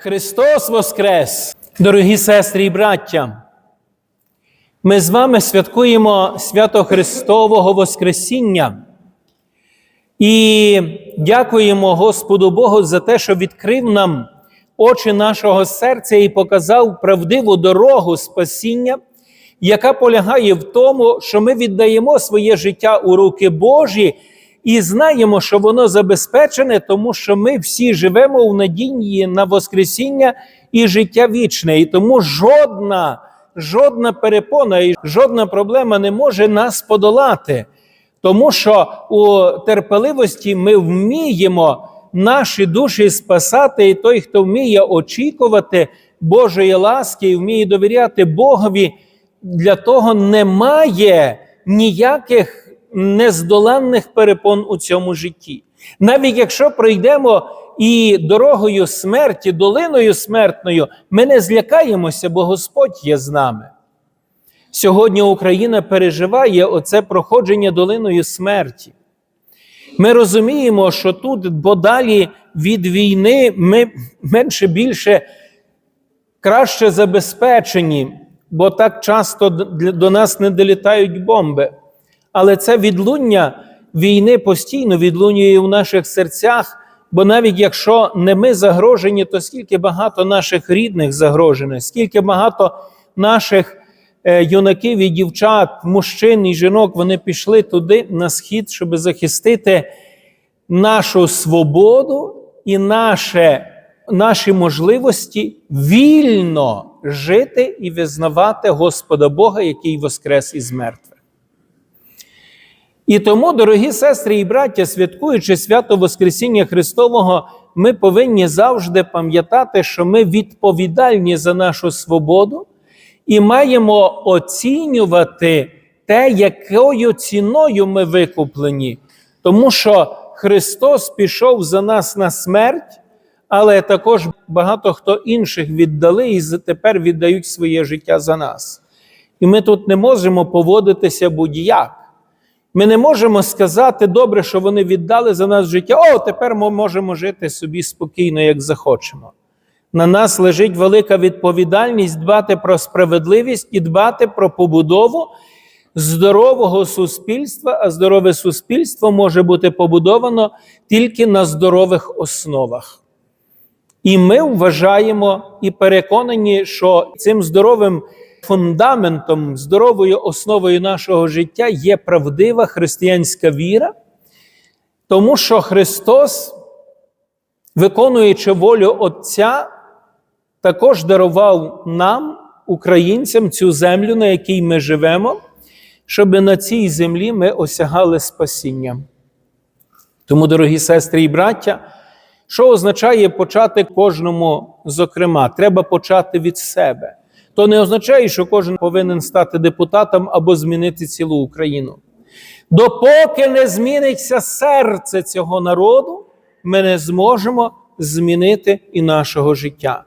Христос Воскрес! Дорогі сестри і браття! Ми з вами святкуємо свято Христового Воскресіння і дякуємо Господу Богу за те, що відкрив нам очі нашого серця і показав правдиву дорогу спасіння, яка полягає в тому, що ми віддаємо своє життя у руки Божі і знаємо, що воно забезпечене, тому що ми всі живемо у надії на Воскресіння і життя вічне. І тому жодна, жодна перепона і жодна проблема не може нас подолати. Тому що у терпеливості ми вміємо наші душі спасати, і той, хто вміє очікувати Божої ласки і вміє довіряти Богові, для того немає ніяких нездоланних перепон у цьому житті. Навіть якщо пройдемо і дорогою смерті, долиною смертною, ми не злякаємося, бо Господь є з нами. Сьогодні Україна переживає оце проходження долиною смерті. Ми розуміємо, що тут, бо далі від війни ми менше більше краще забезпечені, бо так часто до нас не долітають бомби. Але це відлуння війни постійно відлунює в наших серцях, бо навіть якщо не ми загрожені, то скільки багато наших рідних загрожено, скільки багато наших юнаків і дівчат, мужчин і жінок, вони пішли туди на схід, щоб захистити нашу свободу і наше, наші можливості вільно жити і визнавати Господа Бога, який воскрес із мертвих. І тому, дорогі сестри і браття, святкуючи свято Воскресіння Христового, ми повинні завжди пам'ятати, що ми відповідальні за нашу свободу і маємо оцінювати те, якою ціною ми викуплені, тому що Христос пішов за нас на смерть, але також багато хто інших віддали і тепер віддають своє життя за нас. І ми тут не можемо поводитися будь-як. Ми не можемо сказати добре, що вони віддали за нас життя. О, тепер ми можемо жити собі спокійно, як захочемо. На нас лежить велика відповідальність дбати про справедливість і дбати про побудову здорового суспільства, а здорове суспільство може бути побудовано тільки на здорових основах. І ми вважаємо і переконані, що цим здоровим фундаментом, здоровою основою нашого життя є правдива християнська віра, тому що Христос, виконуючи волю Отця, також дарував нам, українцям, цю землю, на якій ми живемо, щоб на цій землі ми осягали спасіння. Тому, дорогі сестри і браття, що означає почати кожному, зокрема, треба почати від себе. То не означає, що кожен повинен стати депутатом або змінити цілу Україну. Допоки не зміниться серце цього народу, ми не зможемо змінити і нашого життя.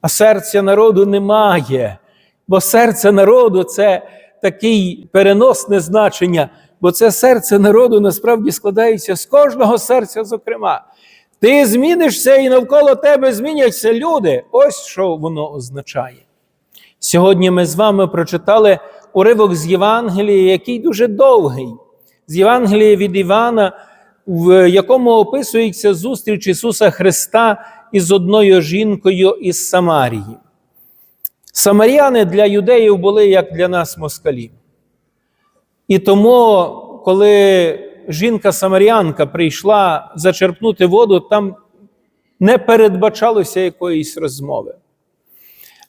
А серця народу немає, бо серце народу це такий переносне значення, бо це серце народу насправді складається з кожного серця, зокрема. Ти змінишся і навколо тебе зміняться люди. Ось що воно означає. Сьогодні ми з вами прочитали уривок з Євангелія, який дуже довгий, з Євангелія від Івана, в якому описується зустріч Ісуса Христа із одною жінкою із Самарії. Самаряни для юдеїв були як для нас москалі. І тому, коли жінка-самарянка прийшла зачерпнути воду, там не передбачалося якоїсь розмови.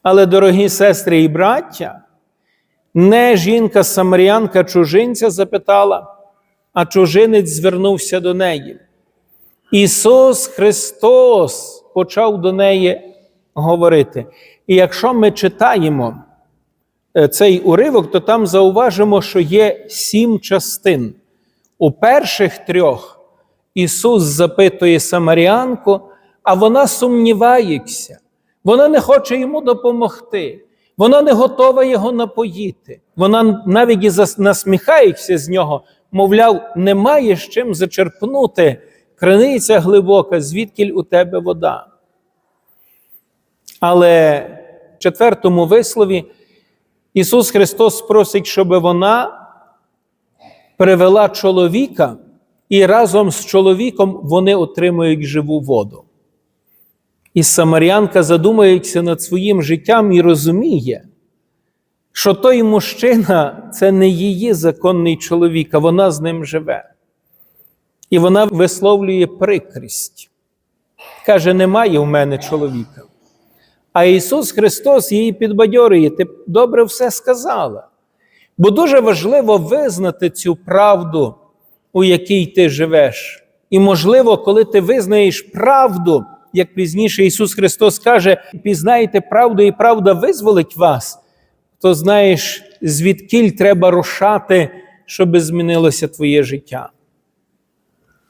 Але, дорогі сестри і браття, не жінка-самарянка чужинця запитала, а чужинець звернувся до неї. Ісус Христос почав до неї говорити. І якщо ми читаємо цей уривок, то там зауважимо, що є сім частин. У перших трьох Ісус запитує Самарянку, а вона сумнівається. Вона не хоче йому допомогти. Вона не готова його напоїти. Вона навіть і насміхається з нього, мовляв, немає з чим зачерпнути криниця глибока, звідкіль у тебе вода. Але в четвертому вислові Ісус Христос просить, щоб вона привела чоловіка, і разом з чоловіком вони отримують живу воду. І Самарянка задумується над своїм життям і розуміє, що той мужчина це не її законний чоловік, а вона з ним живе. І вона висловлює прикрість. Каже: немає в мене чоловіка. А Ісус Христос її підбадьорює, ти добре все сказала. Бо дуже важливо визнати цю правду, у якій ти живеш. І, можливо, коли ти визнаєш правду, як пізніше Ісус Христос каже, пізнаєте правду, і правда визволить вас, то знаєш, звідкіль треба рушати, щоб змінилося твоє життя.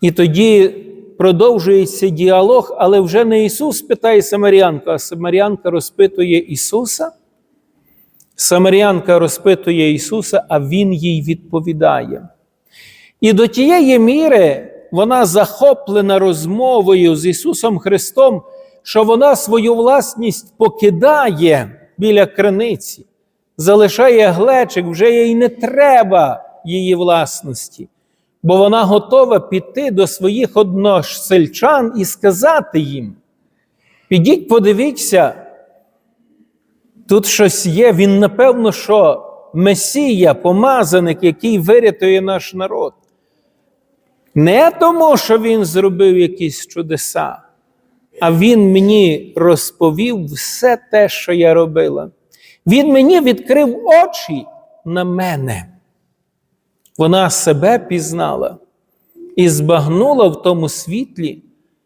І тоді продовжується діалог, але вже не Ісус питає Самарянку, а Самарянка розпитує Ісуса. Самарянка розпитує Ісуса, а Він їй відповідає. І до тієї міри вона захоплена розмовою з Ісусом Христом, що вона свою власність покидає біля криниці, залишає глечик, вже їй не треба її власності, бо вона готова піти до своїх односельчан і сказати їм: підіть, подивіться, тут щось є, він, напевно, що Месія, помазаник, який вирятує наш народ. Не тому, що він зробив якісь чудеса, а він мені розповів все те, що я робила. Він мені відкрив очі на мене. Вона себе пізнала і збагнула в тому світлі,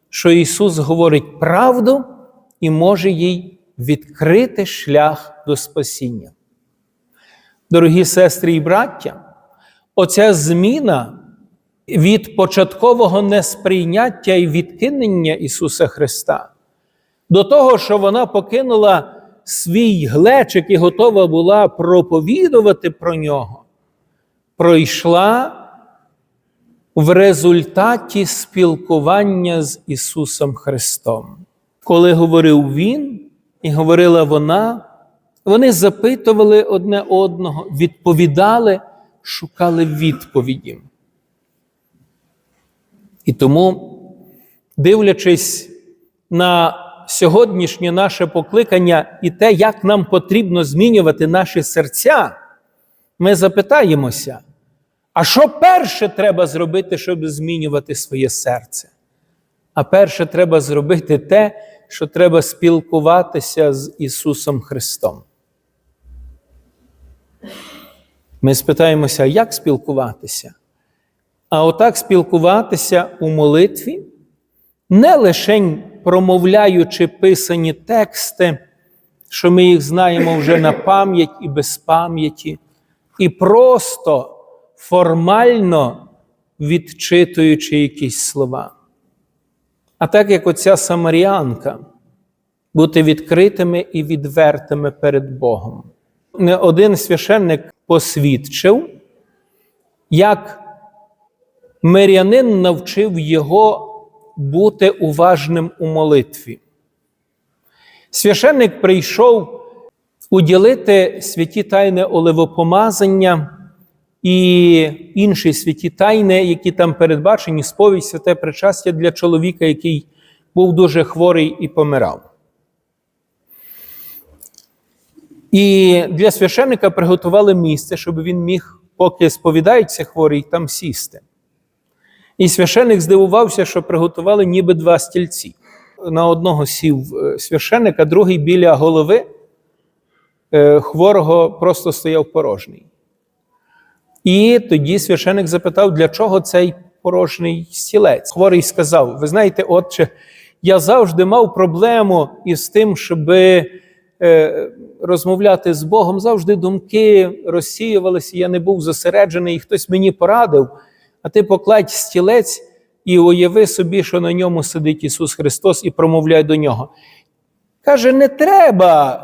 що Ісус говорить правду і може їй відкрити шлях до спасіння. Дорогі сестри і браття, оця зміна від початкового несприйняття і відкинення Ісуса Христа до того, що вона покинула свій глечик і готова була проповідувати про нього, пройшла в результаті спілкування з Ісусом Христом. Коли говорив Він і говорила вона, вони запитували одне одного, відповідали, шукали відповіді. І тому, дивлячись на сьогоднішнє наше покликання і те, як нам потрібно змінювати наші серця, ми запитаємося, а що перше треба зробити, щоб змінювати своє серце? А перше треба зробити те, що треба спілкуватися з Ісусом Христом. Ми спитаємося, як спілкуватися? А отак спілкуватися у молитві, не лише промовляючи писані тексти, що ми їх знаємо вже на пам'ять і без пам'яті, і просто формально відчитуючи якісь слова. А так як оця самаріанка, бути відкритими і відвертими перед Богом. Не один священник посвідчив, як мирянин навчив його бути уважним у молитві. Священник прийшов уділити святі тайни оливопомазання і інші святі тайни, які там передбачені, сповідь святе причастя для чоловіка, який був дуже хворий і помирав. І для священника приготували місце, щоб він міг, поки сповідається хворий, там сісти. І священник здивувався, що приготували ніби два стільці. На одного сів священник, а другий біля голови е, хворого просто стояв порожній. І тоді священик запитав, для чого цей порожній стілець. Хворий сказав: Ви знаєте, отче, я завжди мав проблему із тим, щоб е, розмовляти з Богом. Завжди думки розсіювалися, я не був зосереджений, і хтось мені порадив. А ти покладь стілець і уяви собі, що на ньому сидить Ісус Христос, і промовляй до нього. Каже: не треба.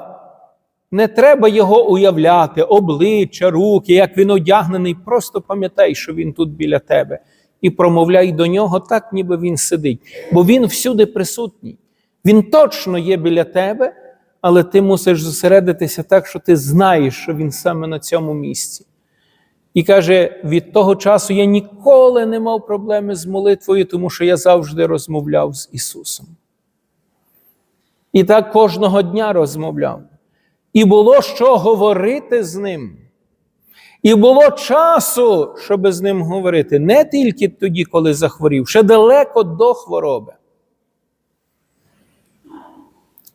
Не треба його уявляти, обличчя, руки, як він одягнений. Просто пам'ятай, що він тут біля тебе. І промовляй до нього так, ніби він сидить. Бо він всюди присутній. Він точно є біля тебе, але ти мусиш зосередитися так, що ти знаєш, що Він саме на цьому місці. І каже: від того часу я ніколи не мав проблеми з молитвою, тому що я завжди розмовляв з Ісусом. І так кожного дня розмовляв. І було що говорити з ним. І було часу, щоб з ним говорити, не тільки тоді, коли захворів, ще далеко до хвороби.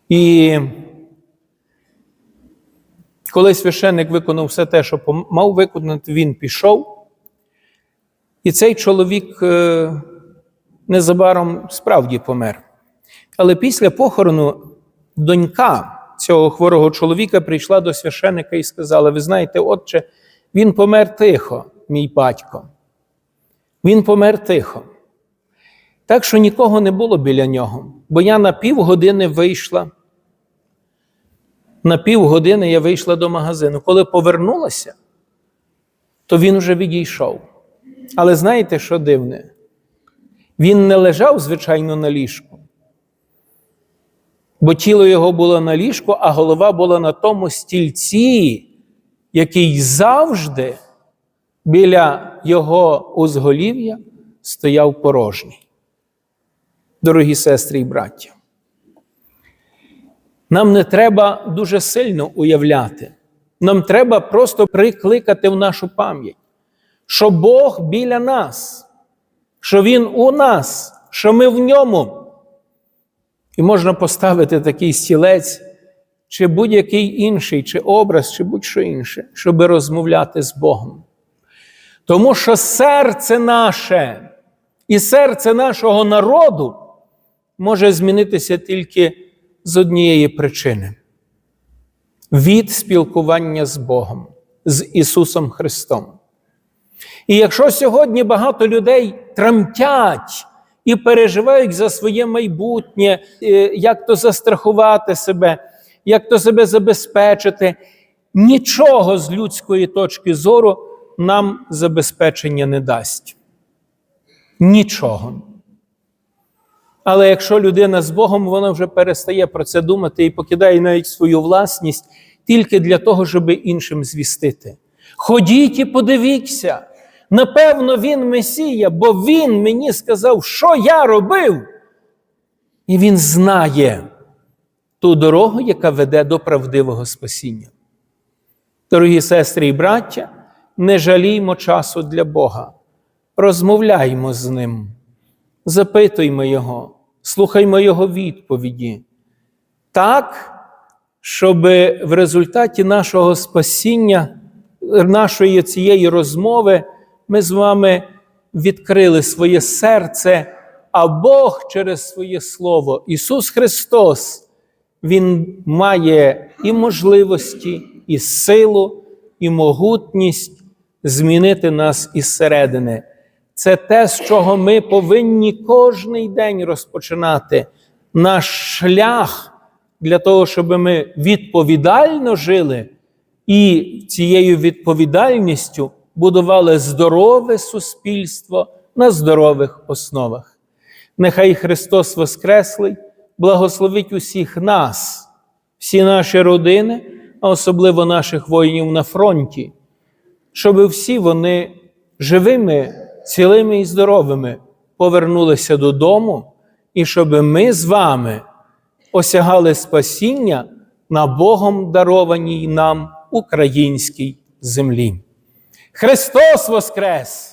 І коли священник виконав все те, що мав виконати, він пішов. І цей чоловік е, незабаром справді помер. Але після похорону донька цього хворого чоловіка прийшла до священика і сказала: Ви знаєте, отче, він помер тихо, мій батько. Він помер тихо. Так що нікого не було біля нього, бо я на півгодини вийшла. На півгодини я вийшла до магазину. Коли повернулася, то він вже відійшов. Але знаєте, що дивне? Він не лежав, звичайно, на ліжку, бо тіло його було на ліжку, а голова була на тому стільці, який завжди біля його узголів'я стояв порожній. Дорогі сестри і браття. Нам не треба дуже сильно уявляти. Нам треба просто прикликати в нашу пам'ять, що Бог біля нас, що Він у нас, що ми в ньому. І можна поставити такий стілець, чи будь-який інший, чи образ, чи будь-що інше, щоб розмовляти з Богом. Тому що серце наше і серце нашого народу може змінитися тільки з однієї причини від спілкування з Богом, з Ісусом Христом. І якщо сьогодні багато людей тремтять і переживають за своє майбутнє, е, як то застрахувати себе, як то себе забезпечити, нічого з людської точки зору нам забезпечення не дасть. Нічого. Але якщо людина з Богом, вона вже перестає про це думати і покидає навіть свою власність тільки для того, щоб іншим звістити. Ходіть і подивіться. Напевно, він Месія, бо він мені сказав, що я робив. І він знає ту дорогу, яка веде до правдивого спасіння. Дорогі сестри і браття, не жаліймо часу для Бога. Розмовляймо з Ним, запитуймо Його, слухаймо Його відповіді. Так, щоб в результаті нашого спасіння, нашої цієї розмови, ми з вами відкрили своє серце, а Бог через своє Слово, Ісус Христос, Він має і можливості, і силу, і могутність змінити нас із середини. Це те, з чого ми повинні кожний день розпочинати наш шлях для того, щоб ми відповідально жили і цією відповідальністю будували здорове суспільство на здорових основах. Нехай Христос Воскреслий благословить усіх нас, всі наші родини, а особливо наших воїнів на фронті, щоб всі вони живими, цілими і здоровими повернулися додому, і щоб ми з вами осягали спасіння на Богом дарованій нам українській землі. Христос Воскрес!